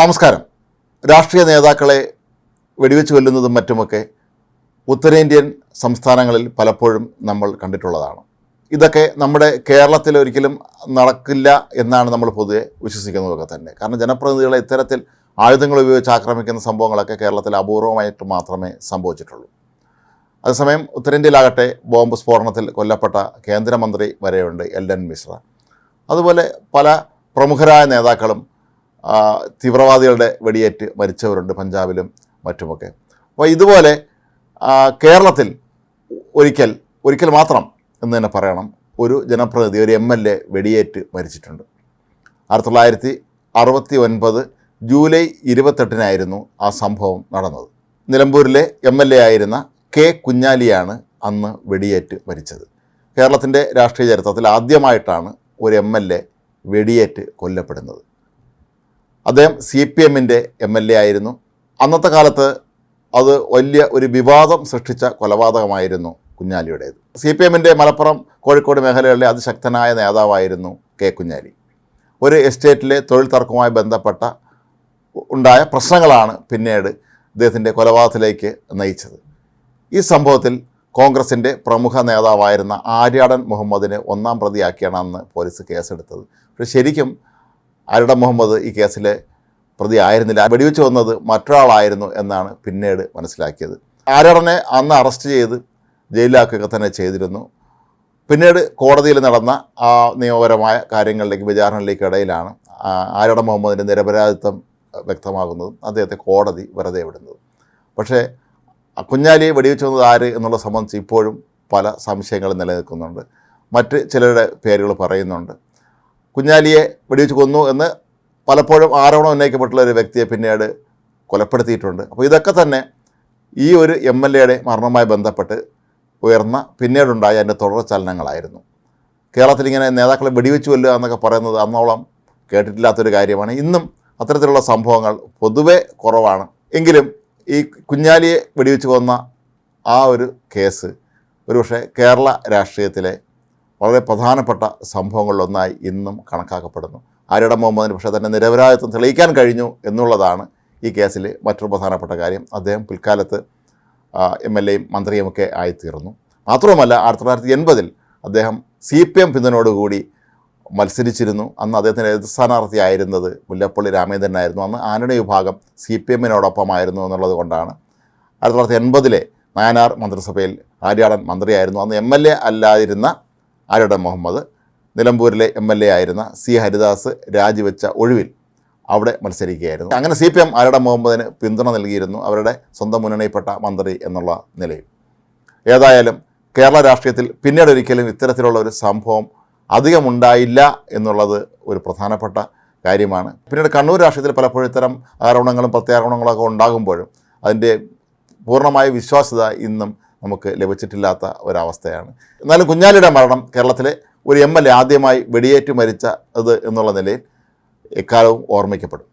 നമസ്കാരം. രാഷ്ട്രീയ നേതാക്കളെ വെടിവെച്ച് കൊല്ലുന്നതും മറ്റുമൊക്കെ ഉത്തരേന്ത്യൻ സംസ്ഥാനങ്ങളിൽ പലപ്പോഴും നമ്മൾ കണ്ടിട്ടുള്ളതാണ്. ഇതൊക്കെ നമ്മുടെ കേരളത്തിൽ ഒരിക്കലും നടക്കില്ല എന്നാണ് നമ്മൾ പൊതുവെ വിശ്വസിക്കുന്നതൊക്കെ തന്നെ. കാരണം ജനപ്രതിനിധികളെ ഇത്തരത്തിൽ ആയുധങ്ങൾ ഉപയോഗിച്ച് ആക്രമിക്കുന്ന സംഭവങ്ങളൊക്കെ കേരളത്തിൽ അപൂർവമായിട്ട് മാത്രമേ സംഭവിച്ചിട്ടുള്ളൂ. അതേസമയം ഉത്തരേന്ത്യയിലാകട്ടെ ബോംബ് സ്ഫോടനത്തിൽ കൊല്ലപ്പെട്ട കേന്ദ്രമന്ത്രി വരെയുണ്ട് എൽ എൻ മിശ്ര. അതുപോലെ പല പ്രമുഖരായ നേതാക്കളും തീവ്രവാദികളുടെ വെടിയേറ്റ് മരിച്ചവരുണ്ട് പഞ്ചാബിലും മറ്റുമൊക്കെ. അപ്പോൾ ഇതുപോലെ കേരളത്തിൽ ഒരിക്കൽ ഒരിക്കൽ മാത്രം എന്ന് തന്നെ പറയണം ഒരു ജനപ്രതിനിധി ഒരു എം എൽ എ വെടിയേറ്റ് മരിച്ചിട്ടുണ്ട്. ആയിരത്തി തൊള്ളായിരത്തി അറുപത്തി ഒൻപത് ജൂലൈ ഇരുപത്തെട്ടിനായിരുന്നു ആ സംഭവം നടന്നത്. നിലമ്പൂരിലെ എം എൽ എ ആയിരുന്ന കെ കുഞ്ഞാലിയാണ് അന്ന് വെടിയേറ്റ് മരിച്ചത്. കേരളത്തിന്റെ രാഷ്ട്രീയ ചരിത്രത്തിൽ ആദ്യമായിട്ടാണ് ഒരു എം എൽ എ വെടിയേറ്റ് കൊല്ലപ്പെടുന്നത്. അദ്ദേഹം സി പി എമ്മിന്റെ എം എൽ എ ആയിരുന്നു. അന്നത്തെ കാലത്ത് അത് വലിയ ഒരു വിവാദം സൃഷ്ടിച്ച കൊലപാതകമായിരുന്നു കുഞ്ഞാലിയുടേത്. സി പി എമ്മിന്റെ മലപ്പുറം കോഴിക്കോട് മേഖലകളിലെ അതിശക്തനായ നേതാവായിരുന്നു കെ കുഞ്ഞാലി. ഒരു എസ്റ്റേറ്റിലെ തൊഴിൽ തർക്കവുമായി ബന്ധപ്പെട്ട ഉണ്ടായ പ്രശ്നങ്ങളാണ് പിന്നീട് അദ്ദേഹത്തിന്റെ കൊലപാതകത്തിലേക്ക് നയിച്ചത്. ഈ സംഭവത്തിൽ കോൺഗ്രസിന്റെ പ്രമുഖ നേതാവായിരുന്ന ആര്യാടൻ മുഹമ്മദിനെ ഒന്നാം പ്രതിയാക്കിയാണ് അന്ന് പോലീസ് കേസെടുത്തത്. പക്ഷേ ശരിക്കും ആര്യാടൻ മുഹമ്മദ് ഈ കേസിലെ പ്രതി ആയിരുന്നില്ല. വെടിവെച്ച് വന്നത് മറ്റൊരാളായിരുന്നു എന്നാണ് പിന്നീട് മനസ്സിലാക്കിയത്. ആര്യാടനെ അന്ന് അറസ്റ്റ് ചെയ്ത് ജയിലിലാക്കുക തന്നെ ചെയ്തിരുന്നു. പിന്നീട് കോടതിയിൽ നടന്ന ആ നിയമപരമായ കാര്യങ്ങളിലേക്ക് വിചാരണയിലേക്ക് ഇടയിലാണ് ആ ആര്യാടൻ മുഹമ്മദിന്റെ നിരപരാധിത്വം വ്യക്തമാകുന്നതും. അദ്ദേഹത്തെ കോടതി വെറുതെ വിടുന്നത്. പക്ഷേ കുഞ്ഞാലിയെ വെടിവെച്ച് വന്നത് ആര് എന്നുള്ള സംബന്ധിച്ച് ഇപ്പോഴും പല സംശയങ്ങളും നിലനിൽക്കുന്നുണ്ട്. മറ്റ് ചിലരുടെ പേരുകൾ പറയുന്നുണ്ട്. കുഞ്ഞാലിയെ വെടിവെച്ച് കൊന്നു എന്ന് പലപ്പോഴും ആരോപണം ഉന്നയിക്കപ്പെട്ടുള്ള ഒരു വ്യക്തിയെ പിന്നീട് കൊലപ്പെടുത്തിയിട്ടുണ്ട്. അപ്പോൾ ഇതൊക്കെ തന്നെ ഈ ഒരു എം എൽ എയുടെ മരണവുമായി ബന്ധപ്പെട്ട് ഉയർന്ന പിന്നീടുണ്ടായ അതിന്റെ തുടർചലനങ്ങളായിരുന്നു കേരളത്തിൽ ഇങ്ങനെ നേതാക്കളെ വെടിവെച്ച് കൊല്ലുക എന്നൊക്കെ പറയുന്നത് അന്നോളം കേട്ടിട്ടില്ലാത്തൊരു കാര്യമാണ്. ഇന്നും അത്തരത്തിലുള്ള സംഭവങ്ങൾ പൊതുവെ കുറവാണ്. എങ്കിലും ഈ കുഞ്ഞാലിയെ വെടിവെച്ച് കൊന്ന ആ ഒരു കേസ് ഒരുപക്ഷെ കേരള രാഷ്ട്രീയത്തിലെ വളരെ പ്രധാനപ്പെട്ട സംഭവങ്ങളിലൊന്നായി ഇന്നും കണക്കാക്കപ്പെടുന്നു. ആര്യട മുഹമ്മദിന് പക്ഷേ തന്നെ നിരപരാധിത്വം തെളിയിക്കാൻ കഴിഞ്ഞു എന്നുള്ളതാണ് ഈ കേസിൽ മറ്റൊരു പ്രധാനപ്പെട്ട കാര്യം. അദ്ദേഹം പിൽക്കാലത്ത് എം എൽ എയും മന്ത്രിയുമൊക്കെ ആയിത്തീർന്നു. മാത്രവുമല്ല ആയിരത്തി തൊള്ളായിരത്തി എൺപതിൽ അദ്ദേഹം സി പി എം പിന്തുണയോടുകൂടി മത്സരിച്ചിരുന്നു. അന്ന് അദ്ദേഹത്തിന്റെ എതിർ സ്ഥാനാർത്ഥിയായിരുന്നത് മുല്ലപ്പള്ളി രാമചന്ദ്രനായിരുന്നു അന്ന് ആന്റണി വിഭാഗം സി പി എമ്മിനോടൊപ്പമായിരുന്നു എന്നുള്ളത് കൊണ്ടാണ്. ആയിരത്തി തൊള്ളായിരത്തി എൺപതിലെ നയനാർ മന്ത്രിസഭയിൽ ആര്യാടൻ മന്ത്രിയായിരുന്നു. അന്ന് എം എൽ എ അല്ലാതിരുന്ന ആര്യാടൻ മുഹമ്മദ്? നിലമ്പൂരിലെ എം എൽ എ ആയിരുന്ന സി ഹരിദാസ് രാജിവെച്ച ഒഴിവിൽ അവിടെ മത്സരിക്കുകയായിരുന്നു. അങ്ങനെ സി പി എം ആരുടെ മുഹമ്മദിന് പിന്തുണ നൽകിയിരുന്നു? അവരുടെ സ്വന്തം മുന്നണിയിൽപ്പെട്ട മന്ത്രി എന്നുള്ള നിലയിൽ. ഏതായാലും കേരള രാഷ്ട്രീയത്തിൽ പിന്നീട് ഒരിക്കലും ഇത്തരത്തിലുള്ള ഒരു സംഭവം അധികമുണ്ടായില്ല എന്നുള്ളത് ഒരു പ്രധാനപ്പെട്ട കാര്യമാണ്. പിന്നീട് കണ്ണൂർ രാഷ്ട്രീയത്തിൽ പലപ്പോഴും ഇത്തരം ആരോപണങ്ങളും പ്രത്യാരോപണങ്ങളൊക്കെ ഉണ്ടാകുമ്പോഴും അതിന്റെ പൂർണമായ വിശ്വാസ്യത ഇന്നും നമുക്ക് ലഭിച്ചിട്ടില്ലാത്ത ഒരവസ്ഥയാണ്. എന്നാലും കുഞ്ഞാലിയുടെ മരണം കേരളത്തിലെ ഒരു എം എൽ എ ആദ്യമായി വെടിയേറ്റ് മരിച്ച അത് എന്നുള്ള നിലയിൽ എക്കാലവും ഓർമ്മിക്കപ്പെടും.